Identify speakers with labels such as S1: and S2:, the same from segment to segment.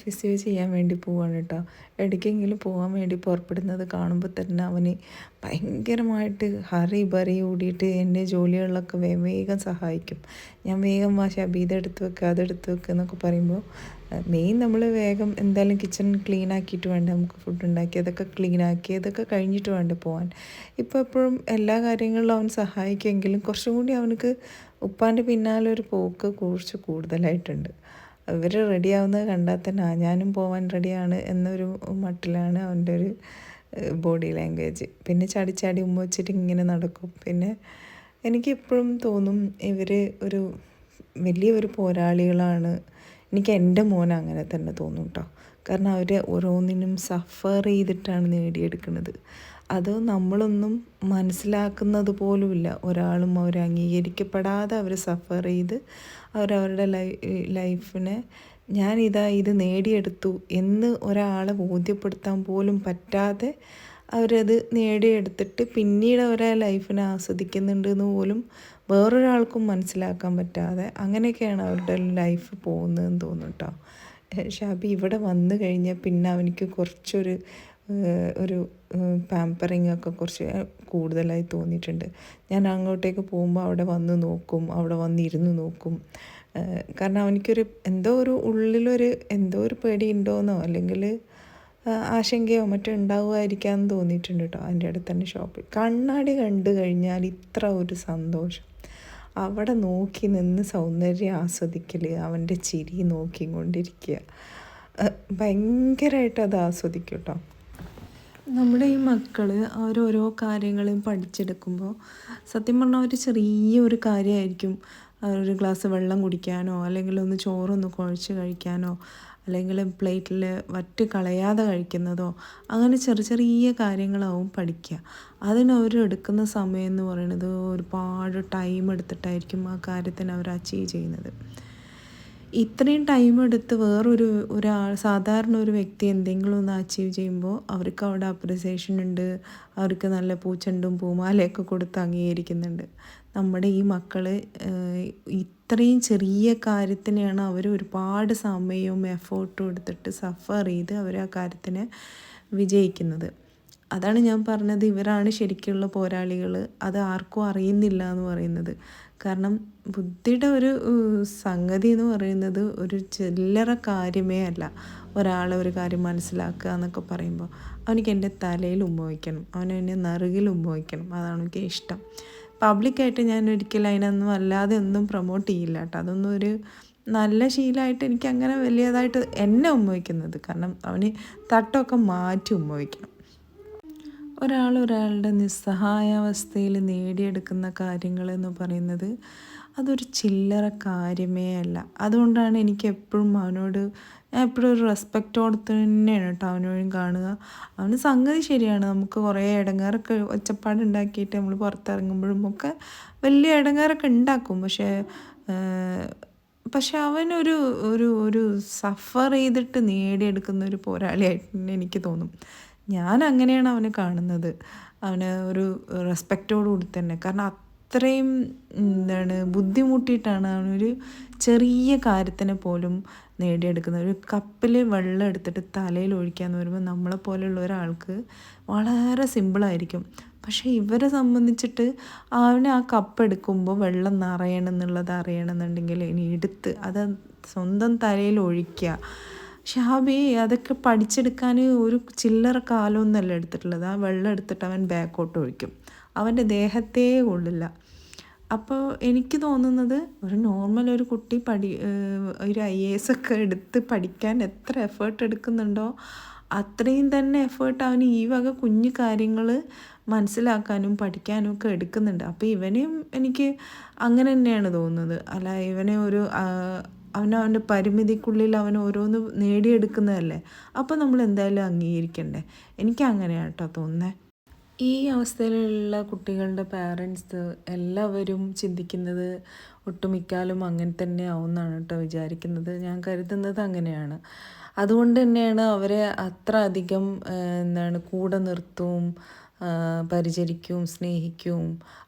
S1: Physio ചെയ്യാൻ വേണ്ടി പോവാണ് കേട്ടോ. എവിടേക്കെങ്കിലും പോകാൻ വേണ്ടി പുറപ്പെടുന്നത് കാണുമ്പോൾ തന്നെ അവന് ഭയങ്കരമായിട്ട് ഹറി ബറി ഓടിയിട്ട് എന്റെ ജോലികളിലൊക്കെ വേഗം സഹായിക്കും. ഞാൻ വേഗം വാ ഷബി എടുത്ത് വെക്കുക അതെടുത്ത് വെക്കുക എന്നൊക്കെ പറയുമ്പോൾ മെയിൻ നമ്മൾ വേഗം എന്തായാലും കിച്ചൺ ക്ലീൻ ആക്കിയിട്ട് വേണ്ട നമുക്ക് ഫുഡ് ഉണ്ടാക്കി അതൊക്കെ ക്ലീൻ ആക്കി അതൊക്കെ കഴിഞ്ഞിട്ട് വേണ്ടേ പോകാൻ ഇപ്പോൾ എപ്പോഴും എല്ലാ കാര്യങ്ങളിലും അവൻ സഹായിക്കുമെങ്കിലും കുറച്ചും കൂടി അവനക്ക് ഉപ്പാന്റെ പിന്നാലെ ഒരു പോക്ക് കുറച്ച് കൂടുതലായിട്ടുണ്ട്. ഇവർ റെഡിയാവുന്നത് കണ്ടാൽ തന്നെ ആ ഞാനും പോവാൻ റെഡിയാണ് എന്നൊരു മട്ടിലാണ് അവന്റെ ഒരു ബോഡി ലാംഗ്വേജ് പിന്നെ ചാടി ചാടി ഉമ്മ വെച്ചിട്ട് ഇങ്ങനെ നടക്കും. പിന്നെ എനിക്ക് എപ്പോഴും തോന്നും ഇവർ ഒരു വലിയൊരു പോരാളികളാണ്. എനിക്ക് എന്റെ മോൻ അങ്ങനെ തന്നെ തോന്നും കേട്ടോ കാരണം അവർ ഓരോന്നിനും സഫർ ചെയ്തിട്ടാണ് നേടിയെടുക്കുന്നത്. അത് നമ്മളൊന്നും മനസ്സിലാക്കുന്നത് പോലുമില്ല. ഒരാളും അവർ അംഗീകരിക്കപ്പെടാതെ അവർ സഫർ ചെയ്ത് അവരവരുടെ ലൈ ലൈഫിനെ ഞാനിതാ ഇത് നേടിയെടുത്തു എന്ന് ഒരാളെ ബോധ്യപ്പെടുത്താൻ പോലും പറ്റാതെ അവരത് നേടിയെടുത്തിട്ട് പിന്നീട് അവരെ ലൈഫിനെ ആസ്വദിക്കുന്നുണ്ട് എന്ന് പോലും വേറൊരാൾക്കും മനസ്സിലാക്കാൻ പറ്റാതെ അങ്ങനെയൊക്കെയാണ് അവരുടെ ലൈഫ് പോകുന്നതെന്ന് തോന്നുന്നു കേട്ടോ ഷാബി ഇവിടെ വന്നു കഴിഞ്ഞാൽ പിന്നെ അവനിക്ക് കുറച്ചൊരു ഒരു പാമ്പറിങ് ഒക്കെ കുറച്ച് കൂടുതലായി തോന്നിയിട്ടുണ്ട്. ഞാൻ അങ്ങോട്ടേക്ക് പോകുമ്പോൾ അവിടെ വന്ന് നോക്കും അവിടെ വന്നിരുന്ന് നോക്കും. കാരണം അവനിക്കൊരു എന്തോ ഒരു ഉള്ളിലൊരു എന്തോ ഒരു പേടി ഉണ്ടോയെന്നോ അല്ലെങ്കിൽ ആശങ്കയോ മറ്റോ ഉണ്ടാവുമായിരിക്കാമെന്ന് തോന്നിയിട്ടുണ്ട് കേട്ടോ അതിന്റെ അടുത്ത് തന്നെ ഷോപ്പിൽ. കണ്ണാടി കണ്ടു കഴിഞ്ഞാൽ ഇത്ര ഒരു സന്തോഷം. അവിടെ നോക്കി നിന്ന് സൗന്ദര്യം ആസ്വദിക്കൽ അവന്റെ ചിരി നോക്കിക്കൊണ്ടിരിക്കുക. ഭയങ്കരമായിട്ട് അത് ആസ്വദിക്കും കേട്ടോ. നമ്മുടെ ഈ മക്കൾ അവരോരോ കാര്യങ്ങളും പഠിച്ചെടുക്കുമ്പോൾ സത്യം പറഞ്ഞാൽ ഒരു ചെറിയ ഒരു കാര്യമായിരിക്കും. ഒരു ഗ്ലാസ് വെള്ളം കുടിക്കാനോ അല്ലെങ്കിൽ ഒന്ന് ചോറൊന്ന് കുഴച്ച് കഴിക്കാനോ അല്ലെങ്കിൽ പ്ലേറ്റിൽ വറ്റ് കളയാതെ കഴിക്കുന്നതോ അങ്ങനെ ചെറിയ ചെറിയ കാര്യങ്ങളാവും പഠിക്കുക. അതിന് അവർ എടുക്കുന്ന സമയം എന്ന് പറയുന്നത് ഒരുപാട് ടൈം എടുത്തിട്ടായിരിക്കും ആ കാര്യത്തിന് അവർ അച്ചീവ് ചെയ്യുന്നത്. ഇത്രയും ടൈം എടുത്ത് വേറൊരു ഒരാൾ സാധാരണ ഒരു വ്യക്തി എന്തെങ്കിലും ഒന്ന് അച്ചീവ് ചെയ്യുമ്പോൾ അവർക്ക് അവിടെ അപ്രിസിയേഷൻ ഉണ്ട് അവർക്ക് നല്ല പൂച്ചെണ്ടും പൂമാലയൊക്കെ കൊടുത്ത് അംഗീകരിക്കുന്നുണ്ട്. നമ്മുടെ ഈ മക്കൾ ഇത്രയും ചെറിയ കാര്യത്തിനെയാണ് അവർ ഒരുപാട് സമയവും എഫേർട്ടും എടുത്തിട്ട് സഫർ ചെയ്ത് അവർ ആ കാര്യത്തിനെ വിജയിക്കുന്നത്. അതാണ് ഞാൻ പറഞ്ഞത് ഇവരാണ് ശരിക്കുള്ള പോരാളികൾ അത് ആർക്കും അറിയുന്നില്ല എന്ന് പറയുന്നത്. കാരണം ബുദ്ധിയുടെ ഒരു സംഗതി എന്ന് പറയുന്നത് ഒരു ചില്ലറ കാര്യമേ അല്ല. ഒരാളെ ഒരു കാര്യം മനസ്സിലാക്കുക എന്നൊക്കെ പറയുമ്പോൾ അവനിക്ക് എന്റെ തലയിൽ ഉമ്മ വയ്ക്കണം അവൻ എന്നെ നറുകിൽ ഉമ്മ അതാണ് എനിക്ക് ഇഷ്ടം. പബ്ലിക്കായിട്ട് ഞാൻ ഒരിക്കലും അതിനൊന്നും അല്ലാതെ ഒന്നും പ്രൊമോട്ട് ചെയ്യില്ല കേട്ടോ. അതൊന്നും ഒരു നല്ല ശീലമായിട്ട് എനിക്ക് അങ്ങനെ വലിയതായിട്ട് എന്നെ ഉമ്മ കാരണം അവന് തട്ടമൊക്കെ മാറ്റി ഉമ്മ ഒരാൾ ഒരാളുടെ നിസ്സഹായാവസ്ഥയിൽ നേടിയെടുക്കുന്ന കാര്യങ്ങൾ എന്ന് പറയുന്നത് അതൊരു ചില്ലറ കാര്യമേ അല്ല. അതുകൊണ്ടാണ് എനിക്ക് എപ്പോഴും അവനോട് ഞാൻ എപ്പോഴും ഒരു റെസ്പെക്റ്റോടെ തന്നെയാണ് കേട്ടോ അവനോടും കാണുക. അവന് സംഗതി ശരിയാണ്. നമുക്ക് കുറേ ഇടങ്ങാറൊക്കെ ഒച്ചപ്പാട് ഉണ്ടാക്കിയിട്ട് നമ്മൾ പുറത്തിറങ്ങുമ്പോഴും ഒക്കെ വലിയ ഇടങ്ങാറൊക്കെ ഉണ്ടാക്കും. പക്ഷേ പക്ഷെ അവനൊരു ഒരു ഒരു സഫർ ചെയ്തിട്ട് നേടിയെടുക്കുന്ന ഒരു പോരാളിയായിട്ട് എനിക്ക് തോന്നും. ഞാൻ അങ്ങനെയാണ് അവനെ കാണുന്നത്. അവന് ഒരു റെസ്പെക്റ്റോടു കൂടി തന്നെ. കാരണം അത്രയും എന്താണ് ബുദ്ധിമുട്ടിയിട്ടാണ് അവനൊരു ചെറിയ കാര്യത്തിനെ പോലും നേടിയെടുക്കുന്നത്. ഒരു കപ്പിൽ വെള്ളം എടുത്തിട്ട് തലയിൽ ഒഴിക്കാന്ന് പറയുമ്പോൾ നമ്മളെ പോലെയുള്ള ഒരാൾക്ക് വളരെ സിമ്പിളായിരിക്കും പക്ഷേ ഇവരെ സംബന്ധിച്ചിട്ട് അവന് ആ കപ്പ് എടുക്കുമ്പോൾ വെള്ളം നിറയണം എന്നുള്ളത് അറിയണമെന്നുണ്ടെങ്കിൽ ഇനി എടുത്ത് അത് സ്വന്തം തലയിൽ ഒഴിക്കുക. ഷാബി അതൊക്കെ പഠിച്ചെടുക്കാൻ ഒരു ചില്ലറ കാലമൊന്നുമല്ല എടുത്തിട്ടുള്ളത്. ആ വെള്ളം എടുത്തിട്ട് അവൻ ബാക്കോട്ട് ഒഴിക്കും. അവന്റെ ദേഹത്തേ കൊള്ളില്ല അപ്പോൾ എനിക്ക് തോന്നുന്നത് ഒരു നോർമൽ ഒരു കുട്ടി പഠി ഒരു ഐ എസ് ഒക്കെ എടുത്ത് പഠിക്കാൻ എത്ര എഫേർട്ട് എടുക്കുന്നുണ്ടോ അത്രയും തന്നെ എഫേർട്ട് അവന് ഈ വക കുഞ്ഞു കാര്യങ്ങൾ മനസ്സിലാക്കാനും പഠിക്കാനും ഒക്കെ എടുക്കുന്നുണ്ട്. അപ്പോൾ ഇവനെയും എനിക്ക് അങ്ങനെ തന്നെയാണ് തോന്നുന്നത്. അല്ല ഇവനെ ഒരു അവൻ അവന്റെ പരിമിതിക്കുള്ളിൽ അവൻ ഓരോന്ന് നേടിയെടുക്കുന്നതല്ലേ? അപ്പോൾ നമ്മൾ എന്തായാലും അംഗീകരിക്കണ്ടേ? എനിക്ക് അങ്ങനെയാണ് കേട്ടോ തോന്നുന്നത് ഈ അവസ്ഥയിലുള്ള കുട്ടികളുടെ പാരൻസ് എല്ലാവരും ചിന്തിക്കുന്നത് ഒട്ടുമിക്കാലും അങ്ങനെ തന്നെ ആവുമെന്നാണ് കേട്ടോ വിചാരിക്കുന്നത്. ഞാൻ കരുതുന്നത് അങ്ങനെയാണ്. അതുകൊണ്ട് തന്നെയാണ് അവരെ അത്ര അധികം എന്താണ് കൂടെ നിർത്തും പരിചരിക്കും സ്നേഹിക്കും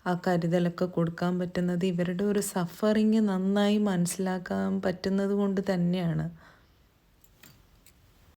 S1: ആ കരുതലൊക്കെ കൊടുക്കാൻ പറ്റുന്നത് ഇവരുടെ ഒരു സഫറിങ് നന്നായി മനസ്സിലാക്കാൻ പറ്റുന്നത് കൊണ്ട് തന്നെയാണ്.